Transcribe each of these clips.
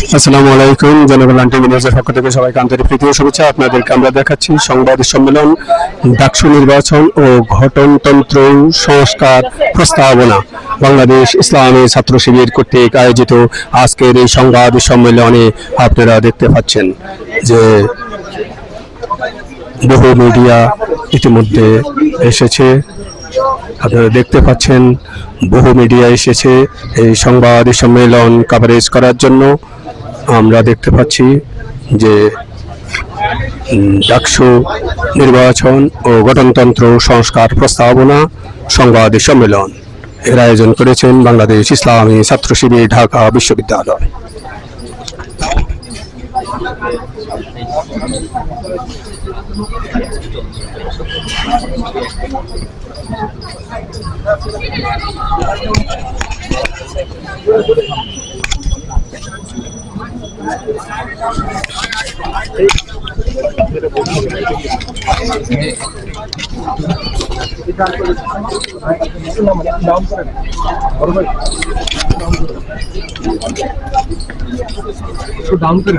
আসসালামু আলাইকুম, জনগণ টিভি পক্ষ থেকে সবাইকে আন্তরিক প্রীতি শুভেচ্ছা। আপনাদেরকে আমরা দেখাচ্ছি সংবাদ সম্মেলন, ডাকসু নির্বাচন ও ঘটনতন্ত্র সংস্কার প্রস্তাবনা। বাংলাদেশ ইসলামী ছাত্র শিবির কর্তৃক আয়োজিত আজকের এই সংবাদ সম্মেলনে আপনারা দেখতে পাচ্ছেন যে বহু মিডিয়া ইতিমধ্যে এসেছে। আপনারা দেখতে পাচ্ছেন বহু মিডিয়া এসেছে এই সংবাদ সম্মেলন কভারেজ করার জন্য। আমরা দেখতে পাচ্ছি যে ডাকসু নির্বাচন ও গণতন্ত্র সংস্কার প্রস্তাবনা সংবাদ সম্মেলন। এর আয়োজন করেছেন বাংলাদেশ ইসলামী ছাত্র শিবির ঢাকা বিশ্ববিদ্যালয়। ডাউন করে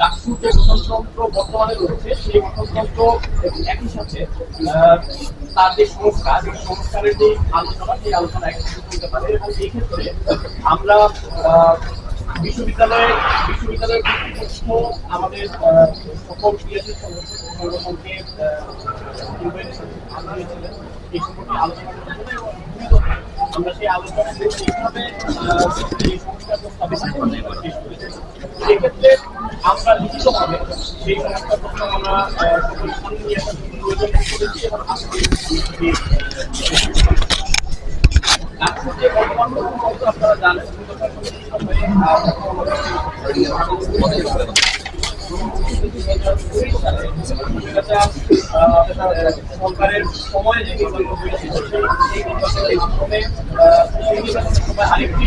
ডাকসুর যে গঠনতন্ত্র বর্তমানে রয়েছে, সেই গঠনতন্ত্র একই সাথে তার যে সংস্কার এই সংস্কারের যে আলোচনা, সেই আলোচনা একসাথে করতে পারে এবং এই ক্ষেত্রে আমরা বিশ্ববিদ্যালয়ে, বিশ্ববিদ্যালয়ের কর্তৃপক্ষ আমাদের সকল ক্রিয়াশীল সংগঠনকে এই সম্পর্কে আলোচনা আমরা সেই আলোচনা এইভাবে এই সংস্কার প্রস্তাবিত আমরা লিখিতভাবে সেই আপনারা জানেন সরকারের সময়ে যে নির্বাচন হয়েছিল সেই নির্বাচনের আরেকটি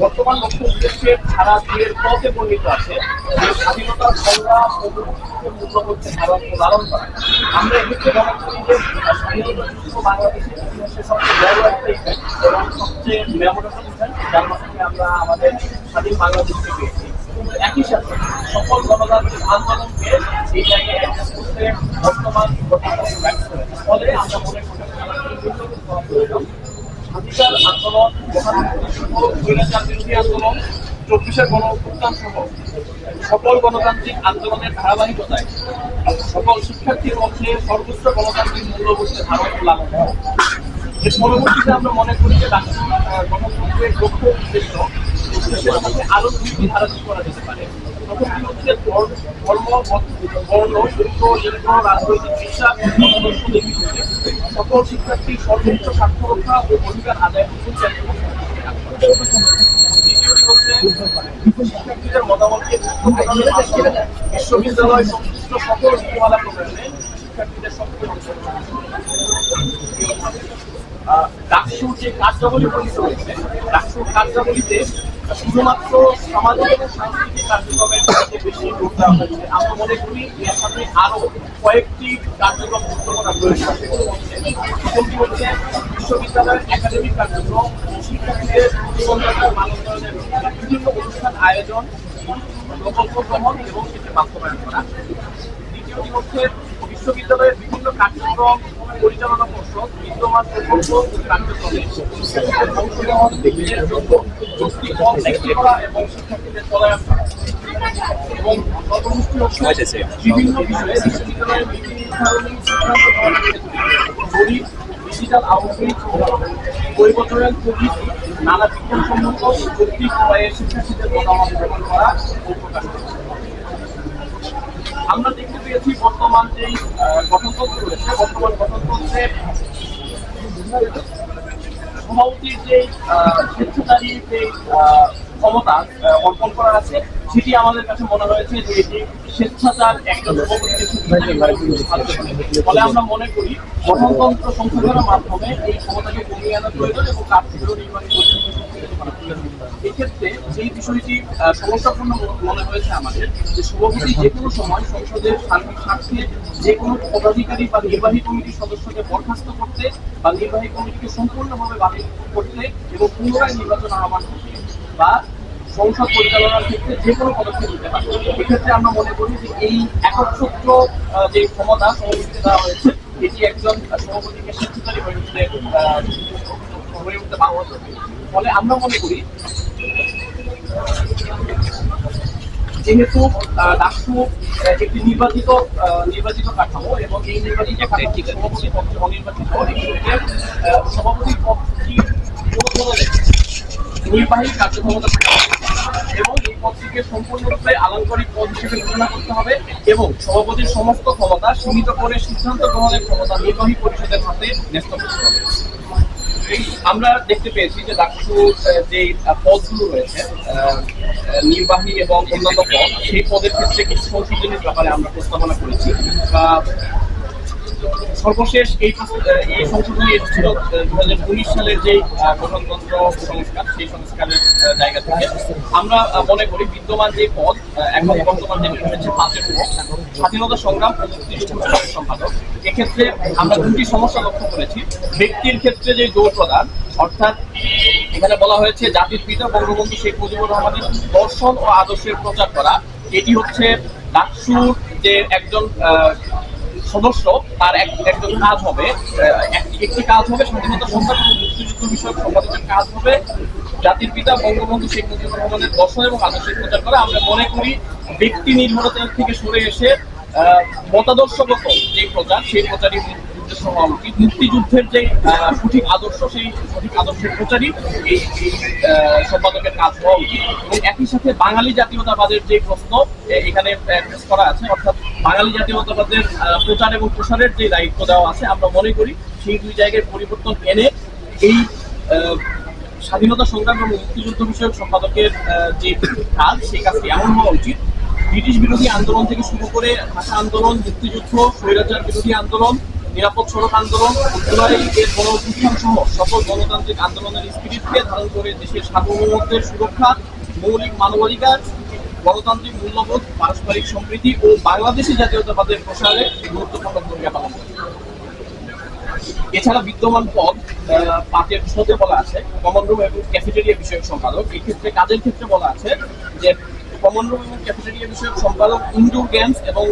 বর্তমান লক্ষ্য উদ্দেশ্যের ধারা দুয়ের পথে বর্ণিত আছে স্বাধীনতার সংগ্রাম ও মুক্তিযুদ্ধের মূল্য হচ্ছে ভারত লালন করা। আমরা এক্ষেত্রে মনে করি যে স্বাধীনতা বাংলাদেশের সবচেয়ে বড় একটা ইভেন্ট এবং সবচেয়ে মেমোরেবল ইভেন্ট যার মাধ্যমে আমরা আমাদের স্বাধীন বাংলাদেশকে পেয়েছি। একই সাথে সকল গণতান্ত্রিক আন্দোলনকে এই জায়গায় অ্যাডজাস্ট করতে বর্তমান ফলে আমরা মনে করা প্রয়োজন স্বাধিকার আন্দোলন আন্দোলন চব্বিশের গণ অভ্যুত্থান সহ সকল গণতান্ত্রিক আন্দোলনের ধারাবাহিকতায় সকল শিক্ষার্থীর মধ্যে সর্বোচ্চ গণতান্ত্রিক মূল্যবোধকে ধারণ লালন হয়। এর পরবর্তীতে আমরা মনে করি যে গণতন্ত্রের লক্ষ্য উদ্দেশ্য আরও দুটি ধারা যোগ করা যেতে পারে প্রথমটি হচ্ছে ধর্ম বর্ণ লিঙ্গ লিঙ্গ রাজনৈতিক বিশ্বাস সকল শিক্ষার্থীর সর্বোচ্চ রক্ষা ও অধিকার আদায় করছেন শিক্ষার্থীদের মতামতকে বিশ্ববিদ্যালয় সংশ্লিষ্ট সকল নীতিমালা প্রণয়নে শিক্ষার্থীদের সক্রিয় ডাকসুর যে কার্যাবলী প্রণীত হয়েছে, ডাকসুর কার্যাবলীতে শুধুমাত্র সামাজিক এবং সাংস্কৃতিক কার্যক্রমের বেশি হয়েছে আমরা মনে করি এর সাথে আরও কয়েকটি কার্যক্রম যুক্ত করা প্রয়োজন প্রথমটি হচ্ছে বিশ্ববিদ্যালয়ের একাডেমিক কার্যক্রম, শিক্ষার্থীদের জীবনযাত্রার মানোন্নয়নের বিভিন্ন অনুষ্ঠান আয়োজন প্রকল্প গ্রহণ এবং সেটি বাস্তবায়ন করা। দ্বিতীয়টি হচ্ছে বিশ্ববিদ্যালয়ের বিভিন্ন কার্যক্রম পরিচালনা পর্ষদ বিদ্যমান প্রকল্প কার্যক্রমে এবং শিক্ষার্থীদের চলায়ন করা। এবং সর্বমুষ্টি বিশ্ববিদ্যালয়ের নীতি নির্ধারণী সিদ্ধান্ত গ্রহণের পরিবর্তনের প্রভৃতি নানা বিজ্ঞানসম্মত যৌক্তিক উপায়ে শিক্ষার্থীদের মতামত গ্রহণ করা ও প্রকাশ করা আমরা পেয়েছি বর্তমান যেই গঠনতন্ত্র রয়েছে বর্তমান গঠনতন্ত্রে সভাপতির যে স্বেচ্ছাচারী যে ক্ষমতা অর্পণ করা আছে সেটি আমাদের কাছে মনে হয়েছে যে এটি স্বেচ্ছাচার একজন। ফলে আমরা মনে করি গঠনতন্ত্র সংশোধনের মাধ্যমে এই ক্ষমতাকে কমিয়ে আনা প্রয়োজন এবং কার্যকর পরিষদকে প্রয়োজন। এক্ষেত্রে সেই বিষয়টি সমস্যাপূর্ণ মনে হয়েছে আমাদের যে সভাপতি যে কোনো সময় সংসদের সার্বিক স্বার্থে যে কোনো পদাধিকারী বা নির্বাহী কমিটির সদস্যকে বরখাস্ত করতে বা নির্বাহী কমিটিকে সম্পূর্ণভাবে বাতিল করতে এবং পুনরায় নির্বাচন আহ্বান করতে বা সংসদ পরিচালনার ক্ষেত্রে যে কোনো পদক্ষেপ নিতে পারে এক্ষেত্রে আমরা মনে করি যে এই একচ্ছত্র যে ক্ষমতা সভাপতিকে দেওয়া হয়েছে, এটি একজন সভাপতিকে স্বেচ্ছাচারী হয়ে উঠতে হয়ে উঠতে করবে। ফলে আমরা মনে করি যেহেতু রাষ্ট্র একটি নির্বাচিত নির্বাচিত কাঠামো এবং এই নির্বাচিত সভাপতি পক্ষে অনির্বাচিত সভাপতির পক্ষটি নির্বাহী কার্যক্ষমতা। এবং এই পদটিকে সম্পূর্ণরূপে আলংকারিক পদ হিসেবে ঘোষণা করতে হবে এবং সভাপতির সমস্ত ক্ষমতা সীমিত করে সিদ্ধান্ত গ্রহণের ক্ষমতা নির্বাহী পরিষদের হাতে ন্যস্ত করতে হবে আমরা দেখতে পেয়েছি যে ডাকসু যে পদগুলো রয়েছে নির্বাহী এবং অন্যান্য পদ, সেই পদের ক্ষেত্রে কিছু সংশোধনের ব্যাপারে আমরা প্রস্তাবনা করেছি। সর্বশেষ এই এই সংশোধনী এসেছিল দু হাজার উনিশ সালের যে গঠনতন্ত্র সংস্কার, সেই সংস্কারের জায়গা থেকে। আমরা মনে করি বিদ্যমান যে পদ এখন বর্তমান যেটি হয়েছে পাঁচের স্বাধীনতা সংগ্রাম সম্পাদক। এক্ষেত্রে আমরা দুটি সমস্যা লক্ষ্য করেছি। ব্যক্তির ক্ষেত্রে যে জোর প্রদান, অর্থাৎ এখানে বলা হয়েছে জাতির পিতা বঙ্গবন্ধু শেখ মুজিবুর রহমানের দর্শন ও আদর্শের প্রচার করা। এটি হচ্ছে ডাকসুর যে একজন সদস্য, তার এক, একজন কাজ হবে একটি কাজ হবে, স্বাধীনতা সংগ্রাম এবং মুক্তিযুদ্ধ বিষয়ক সম্পাদকের কাজ হবে। জাতির পিতা বঙ্গবন্ধু শেখ মুজিবুর রহমানের দর্শন এবং আদর্শের প্রচার করা। আমরা মনে করি ব্যক্তি নির্ভরতা থেকে সরে এসে মতাদর্শগত যে প্রচার, সেই প্রচারই মুক্তিযুদ্ধের যে সঠিক আদর্শ, সেই সঠিক আদর্শের প্রচারই এই সম্পাদকের কাজ হওয়া উচিত। এবং একই সাথে বাঙালি জাতীয়তাবাদের যে প্রশ্ন এখানে করা আছে, অর্থাৎ বাঙালি জাতীয়তাবাদের প্রচার এবং প্রসারের যে দায়িত্ব দেওয়া আছে, আমরা মনে করি সেই দুই জায়গায় পরিবর্তন এনে এই স্বাধীনতা সংগ্রাম এবং মুক্তিযুদ্ধ বিষয়ক সম্পাদকের যে কাজ, সেই কাজটি এমন হওয়া উচিত ব্রিটিশ বিরোধী আন্দোলন থেকে শুরু করে ভাষা আন্দোলন, মুক্তিযুদ্ধ, স্বৈরাচার বিরোধী আন্দোলন, নিরাপদ সড়ক আন্দোলন এর গণ সহ সকল গণতান্ত্রিক আন্দোলনের স্পিরিটকে ধারণ করে দেশের সার্বভৌমত্বের সুরক্ষা, মৌলিক মানবাধিকার, গণতান্ত্রিক মূল্যবোধ, পারস্পরিক সম্প্রীতি ও বাংলাদেশি জাতীয়তাবাদের প্রসারে গুরুত্বপূর্ণ ভূমিকা পালন করে। এছাড়া বিদ্যমান পদ পাঁচের ছতে বলা আছে কমন রুম এবং ক্যাফেটেরিয়া বিষয়ক সম্পাদক। এক্ষেত্রে কাজের ক্ষেত্রে বলা আছে যে কমন রুম এবং ক্যাফেটেরিয়া বিষয়ক সম্পাদক ইনডোর গেমস এবং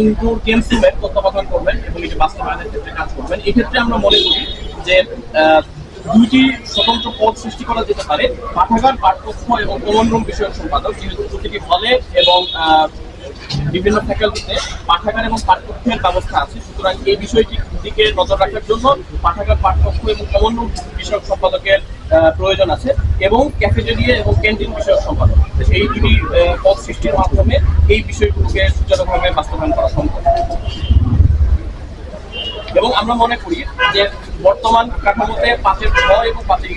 ইনডোর গেমস রুমের তত্ত্বাবধান করবেন এবং এটি বাস্তবায়নের ক্ষেত্রে কাজ করবেন। এক্ষেত্রে আমরা মনে করি যে দুইটি স্বতন্ত্র পদ সৃষ্টি করা যেতে পারে। পাঠাগার, পাঠ্যক্ষ এবং কমন রুম বিষয়ক সম্পাদক, যেহেতু প্রতিটি হলে এবং বিভিন্ন ফ্যাকাল্টিতে পাঠাগার এবং পাঠ্যক্রমের ব্যবস্থা আছে। সুতরাং এই বিষয়টির দিকে নজর রাখার জন্য পাঠাগার, পাঠ্যক্ষ এবং কমন রুম বিষয়ক সম্পাদকের প্রয়োজন আছে এবং ক্যাফেটেরিয়া এবং ক্যান্টিন বিষয়ক সম্পাদক। এই দুটি পদ সৃষ্টির মাধ্যমে এই বিষয়গুলোকে সুচারুভাবে বাস্তবায়ন করা সম্ভব। এবং আমরা মনে করি যে বর্তমান কাঠামোতে পাঁচের ছ এবং পাঁচের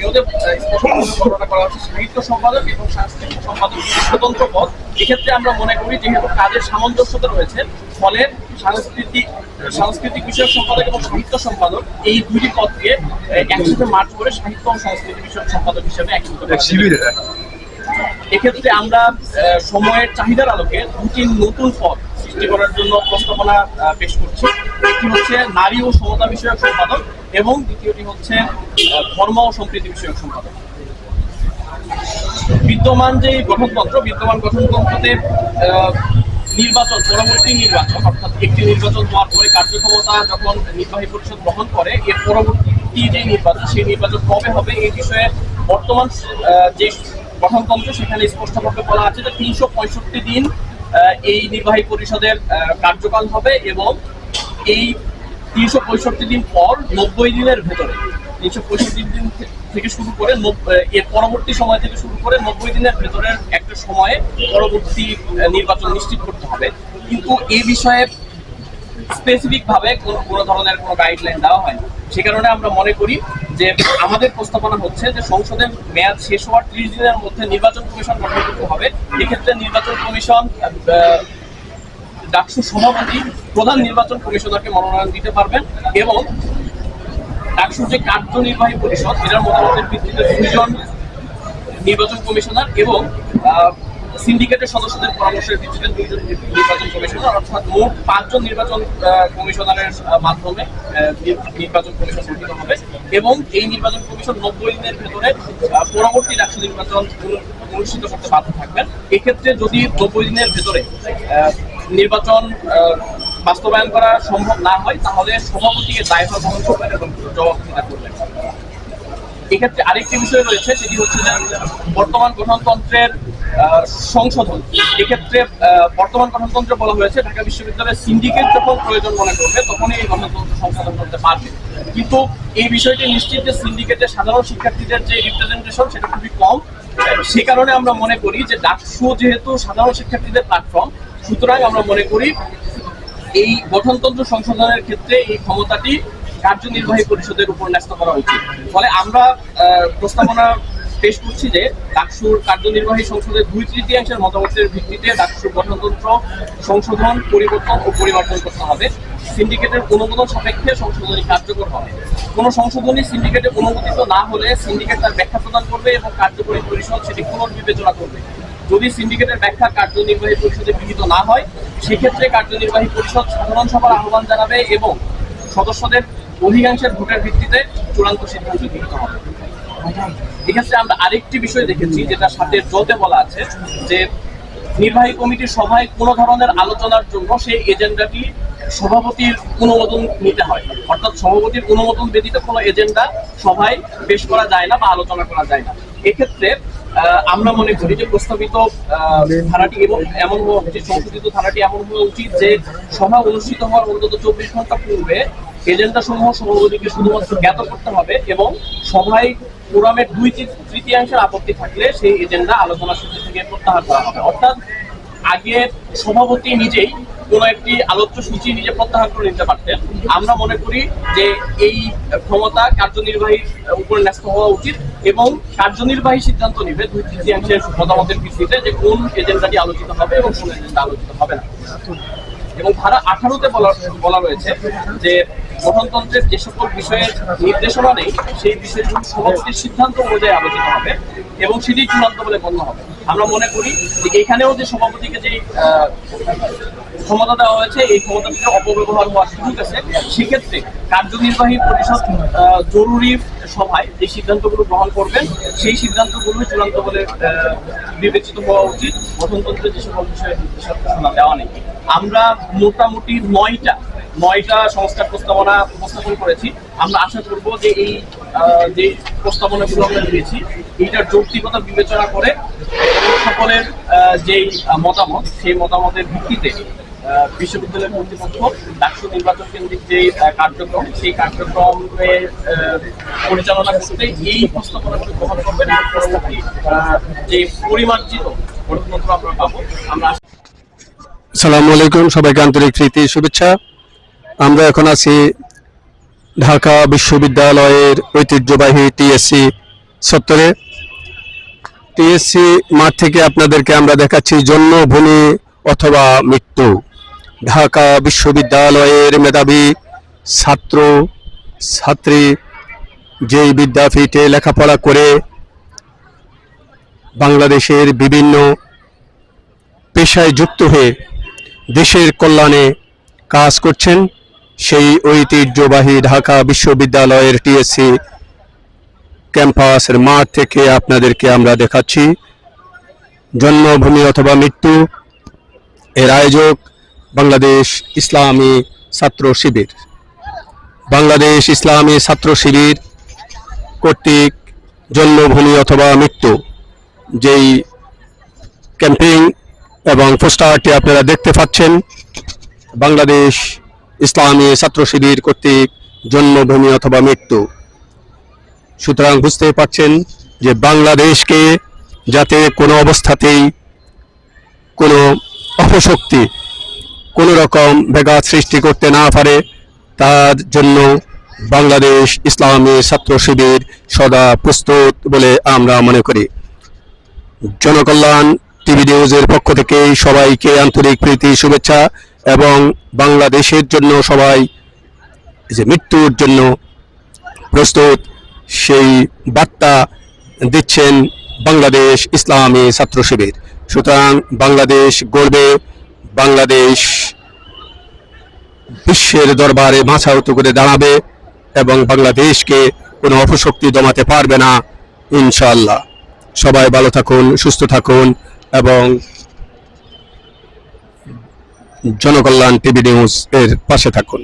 স্পষ্টভাবে বর্ণনা করা হচ্ছে সাহিত্য সম্পাদক এবং সাংস্কৃতিক সম্পাদক স্বতন্ত্র পদ। এক্ষেত্রে আমরা মনে করি যেহেতু কাজের সামঞ্জস্যতা রয়েছে ফলে সাংস্কৃতিক সাংস্কৃতিক বিষয়ক সম্পাদক এবং সাহিত্য সম্পাদক এই দুটি পদকে একসাথে মার্চ করে সাহিত্য ও সংস্কৃতি বিষয়ক সম্পাদক হিসেবে একীভূত এক্ষেত্রে আমরা সময়ের চাহিদার আলোকে দুটি নতুন পদ সৃষ্টি করার জন্য প্রস্তাবনা পেশ করছি। একটি হচ্ছে নারী ও সমতা বিষয়ক সম্পাদক এবং দ্বিতীয়টি হচ্ছে ধর্ম ও সম্প্রীতি বিষয়ক সম্পাদক। বিদ্যমান যে গঠনতন্ত্র বিদ্যমান গঠনতন্ত্রতে আহ, নির্বাচন, পরবর্তী নির্বাচন, অর্থাৎ একটি নির্বাচন হওয়ার পরে কার্যক্ষমতা যখন নির্বাহী পরিষদ গ্রহণ করে, এর পরবর্তী যে নির্বাচন, সেই নির্বাচন কবে হবে এই বিষয়ে বর্তমান যে গঠনতন্ত্র, সেখানে স্পষ্টভাবে বলা আছে যে তিনশো পঁয়ষট্টি দিন এই নির্বাহী পরিষদের কার্যকাল হবে এবং এই তিনশো পঁয়ষট্টি দিন পর নব্বই দিনের ভেতরে। তিনশো পঁয়ষট্টি দিন থেকে শুরু করে এর পরবর্তী সময় থেকে শুরু করে নব্বই দিনের ভেতরের একটা সময়ে পরবর্তী নির্বাচন নিশ্চিত করতে হবে। কিন্তু এই বিষয়ে স্পেসিফিক ভাবে কোনো কোনো ধরনের কোনো গাইডলাইন দেওয়া হয়নি। সে কারণে আমরা মনে করি যে আমাদের প্রস্তাবনা হচ্ছে যে সংসদের মেয়াদ শেষ হওয়ার ত্রিশ দিনের মধ্যে নির্বাচন কমিশন গঠন করতে হবে। এক্ষেত্রে নির্বাচন কমিশন ডাকসু সভাপতি প্রধান নির্বাচন কমিশনারকে মনোনয়ন দিতে পারবেন এবং ডাকসুর যে কার্যনির্বাহী পরিষদ, এটার মতামতের ভিত্তিতে দুইজন নির্বাচন কমিশনার এবং সিন্ডিকেটের সদস্যদের পরামর্শের ভিত্তিতে দুইজন নির্বাচন কমিশনার, অর্থাৎ মোট পাঁচজন নির্বাচন কমিশনারের মাধ্যমে নির্বাচন কমিশন গঠিত হবে এবং এই নির্বাচন কমিশন নব্বই দিনের ভেতরে পরবর্তী রাষ্ট্র নির্বাচন অনুষ্ঠিত করতে বাধ্য থাকবেন। এক্ষেত্রে যদি নব্বই দিনের ভেতরে নির্বাচন বাস্তবায়ন করা সম্ভব না হয়, তাহলে সভাপতিকে দায়ভার বহন করবেন এবং জবাবদিহিতা করবেন। এক্ষেত্রে আরেকটি বিষয় রয়েছে, সেটি হচ্ছে যে বর্তমান গঠনতন্ত্রের সংশোধন। এক্ষেত্রে বর্তমান গঠনতন্ত্রে বলা হয়েছে, ঢাকা বিশ্ববিদ্যালয়ের সিন্ডিকেট যখন প্রয়োজন মনে করবে, তখনই এই গঠনতন্ত্র সংশোধন করতে পারবে। কিন্তু এই বিষয়টি নিশ্চিত যে সিন্ডিকেটের সাধারণ শিক্ষার্থীদের যে রিপ্রেজেন্টেশন সেটা খুবই কম। সে কারণে আমরা মনে করি যে ডাকসু যেহেতু সাধারণ শিক্ষার্থীদের প্ল্যাটফর্ম সুতরাং আমরা মনে করি এই গঠনতন্ত্র সংশোধনের ক্ষেত্রে এই ক্ষমতাটি কার্যনির্বাহী পরিষদের উপর ন্যস্ত করা উচিত ফলে আমরা প্রস্তাবনা পেশ করছি যে ডাকসুর কার্যনির্বাহী সংসদের দুই তৃতীয়াংশের মতামতের ভিত্তিতে ডাকসুর গঠনতন্ত্র সংশোধন, পরিবর্তন ও পরিবর্তন করতে হবে। সিন্ডিকেটের অনুমোদন সাপেক্ষে সংশোধনী কার্যকর হবে। কোনো সংশোধনী সিন্ডিকেটে অনুমোদিত না হলে সিন্ডিকেট তার ব্যাখ্যা প্রদান করবে এবং কার্যকরী পরিষদ সেটি পুনর্বিবেচনা করবে। যদি সিন্ডিকেটের ব্যাখ্যা কার্যনির্বাহী পরিষদে গৃহীত না হয়, সেক্ষেত্রে কার্যনির্বাহী পরিষদ সাধারণ সভার আহ্বান জানাবে এবং সদস্যদের অধিকাংশের ভোটের ভিত্তিতে চূড়ান্ত সিদ্ধান্ত গৃহীত হবে। এক্ষেত্রে আমরা আরেকটি বিষয় দেখেছি, যেটা সাথে জতে বলা আছে, যে নির্বাহী কমিটির সভায় কোনো ধরনের আলোচনার জন্য সেই এজেন্ডাটি সভাপতির অনুমোদন নিতে হয়। অর্থাৎ সভাপতির অনুমোদন ব্যতীত কোনো এজেন্ডা সভায় পেশ করা যায় না বা আলোচনা করা যায় না। এক্ষেত্রে আমরা মনে করি যে প্রস্তাবিত ধারাটি এবং এমন উচিত, সংশোধিত ধারাটি এমন হওয়া উচিত যে সভা অনুষ্ঠিত হওয়ার অন্তত চব্বিশ ঘণ্টা পূর্বে এজেন্ডা সমূহ সভাপতিকে শুধুমাত্র জ্ঞাত করতে হবে এবং সভায় ফোরামের দুই তৃতীয়াংশের আপত্তি থাকলে সেই এজেন্ডা আলোচনা সূচি থেকে প্রত্যাহার করা হবে। অর্থাৎ আগে সভাপতি নিজেই কোনো একটি আলোচ্য সূচি নিজে প্রত্যাহার করে নিতে পারতেন। আমরা মনে করি যে এই ক্ষমতা কার্যনির্বাহীর উপর ন্যস্ত হওয়া উচিত এবং কার্যনির্বাহী সিদ্ধান্ত নিবে দুই তৃতীয়াংশের মতামতের ভিত্তিতে যে কোন এজেন্ডাটি আলোচিত হবে এবং কোন এজেন্ডা আলোচিত হবে না। এবং ধারা আঠারোতে বলা বলা রয়েছে যে গঠনতন্ত্রের যে সকল বিষয়ে নির্দেশনা নেই, সেই বিষয়গুলো সভাপতির সিদ্ধান্ত অনুযায়ী আলোচিত হবে এবং সেটি চূড়ান্ত বলে গণ্য হবে। আমরা মনে করি যে এখানেও যে সভাপতিকে যে ক্ষমতা দেওয়া হয়েছে, এই ক্ষমতাটিকে অপব্যবহার হওয়ার সুযোগ আছে সেক্ষেত্রে কার্যনির্বাহী পরিষদ জরুরি সভায় যে সিদ্ধান্তগুলো গ্রহণ করবেন, সেই সিদ্ধান্তগুলো চূড়ান্ত বলে বিবেচিত হওয়া উচিত। গঠনতন্ত্রে যে সকল বিষয়ে নির্দেশনা দেওয়া নেই। আমরা মোটামুটি নয়টা নয়টা সংস্কার প্রস্তাবনা উপস্থাপন করেছি। আমরা আশা করব যে এই যে প্রস্তাবনাগুলো আমরা দিয়েছি, এইটার যৌক্তিকতা বিবেচনা করে সকলের যেই মতামত, সেই মতামতের ভিত্তিতে বিশ্ববিদ্যালয় কর্তৃপক্ষ ডাকসু নির্বাচন কেন্দ্রিক যে কার্যক্রম, সেই কার্যক্রমে পরিচালনা করতে এই প্রস্তাবনাগুলো গ্রহণ করবেন পরবর্তী যে পরিমার্জিত গণতন্ত্র আমরা পাবো, আমরা সালামু আলাইকুম, সবাইকে আন্তরিক প্রীতি, শুভেচ্ছা। আমরা এখন আছি ঢাকা বিশ্ববিদ্যালয়ের ঐতিহ্যবাহী টিএসসি চত্বরে টিএসসি মাঠ থেকে আপনাদেরকে আমরা দেখাচ্ছি জন্মভূমি অথবা মৃত্যু। ঢাকা বিশ্ববিদ্যালয়ের মেধাবী ছাত্র, ছাত্রী, যেই বিদ্যাপীঠে লেখাপড়া করে বাংলাদেশের বিভিন্ন পেশায় যুক্ত হয়ে দেশের কল্যাণে কাজ করছেন, সেই ঐতিহ্যবাহী ঢাকা বিশ্ববিদ্যালয়ের টিএসসি ক্যাম্পাসের মাঠ থেকে আপনাদেরকে আমরা দেখাচ্ছি। জন্মভূমি অথবা মৃত্যু, এর আয়োজক বাংলাদেশ ইসলামী ছাত্র শিবির। বাংলাদেশ ইসলামী ছাত্র শিবির কর্তৃক জন্মভূমি অথবা মৃত্যু, যেই ক্যাম্পেইন এবং পোস্টারটি আপনারা দেখতে পাচ্ছেন, বাংলাদেশ ইসলামী ছাত্র শিবির কর্তৃক জন্মভূমি অথবা মৃত্যু। সুতরাং বুঝতে পারছেন যে বাংলাদেশকে যাতে কোনো অবস্থাতেই কোনো অপশক্তি কোনো রকম ব্যাঘাত সৃষ্টি করতে না পারে, তার জন্য বাংলাদেশ ইসলামী ছাত্র শিবির সদা প্রস্তুত বলে আমরা মনে করি। জনকল্যাণ টিভি নিউজের পক্ষ থেকে সবাইকে আন্তরিক প্রীতি, শুভেচ্ছা এবং বাংলাদেশের জন্য সবাই যে মৃত্যুর জন্য প্রস্তুত, সেই বার্তা দিচ্ছেন বাংলাদেশ ইসলামী ছাত্র শিবির। সুতরাং বাংলাদেশ গড়বে বাংলাদেশ বিশ্বের দরবারে মাথা উঁচু করে দাঁড়াবে এবং বাংলাদেশকে কোনো অপশক্তি দমাতে পারবে না ইনশাল্লাহ সবাই ভালো থাকুন, সুস্থ থাকুন এবং জনকল্যাণ টিভি নিউজ এর পাশে থাকুন।